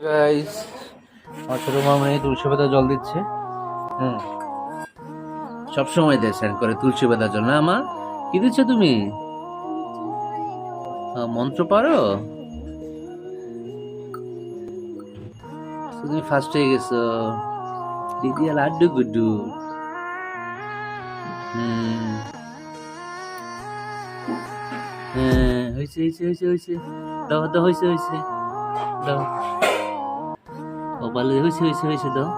Guys আমার ছোট মামনি তুলসী পাতা জল দিচ্ছে। হুম। সবসময় দেয় স্যার করে তুলসী পাতা জল। না, মা? কি দিচ্ছ তুমি? মন্ত্র পারো? তুমি ফার্স্ট হয়ে গেছো। দিদি লাড্ডু গুড্ডু। হুম। হ্যাঁ হয়েছে হয়েছে হয়েছে হয়েছে দাও দাও হয়েছে হয়েছে দাও। কপালে হয়েছে হয়েছে হয়েছে দাও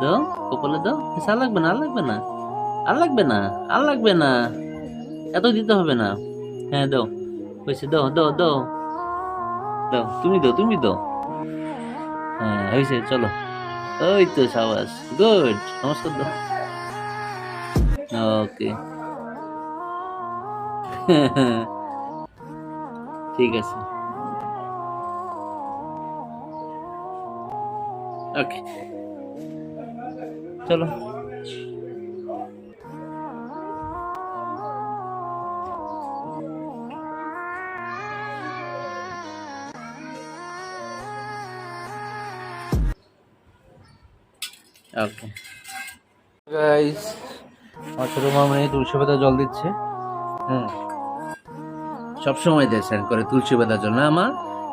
দাও কপালে দাও আর লাগবে না, আর লাগবে না। আর লাগবে না, আর লাগবে না। এত দিতে হবে না। হ্যাঁ দাও হয়েছে দাও দাও দাও দাও তুমি দাও তুমি দাও হ্যাঁ হয়েছে চলো। ওই তো সাবাস। গুড, নমস্কার দাও ওকে। ঠিক আছে। ওকে চলো। ওকে গাইস আমার ছোট তুলসী পাতা জল দিচ্ছে। হুম। সবসময় দেয় স্যার করে তুলসী পাতা জল, না মা?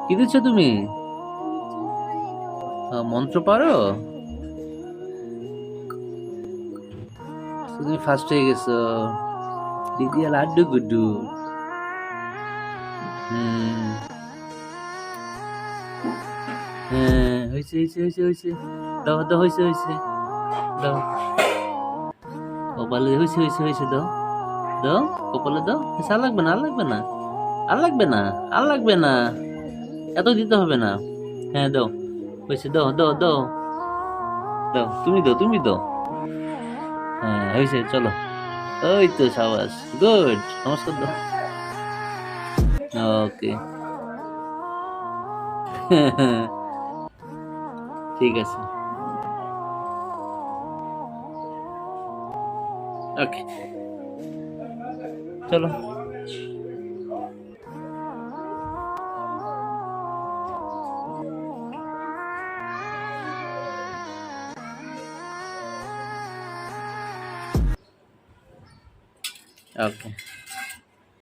কি দিচ্ছ তুমি? মন্ত্র পারো? তুমি ফার্স্ট হয়ে গেছো। দিদি লাড্ডু গুড্ডু। হুম। হ্যাঁ হয়েছে হয়েছে হয়েছে হয়েছে। দাও দাও, হয়েছে হয়েছে। দাও। কপালে হয়েছে হয়েছে হয়েছে, দাও। দাও, কপালে দাও। আর লাগবে না, আর লাগবে না। আর লাগবে না, আর লাগবে না। এত দিতে হবে না। হ্যাঁ দাও। হয়েছে দাও দাও দাও। দাও, তুমি দাও তুমি দাও। হ্যাঁ হয়েছে চলো। ওই তো সাবাস, গুড নমস্কার দাও ওকে। ঠিক আছে। ওকে। চলো। ওকে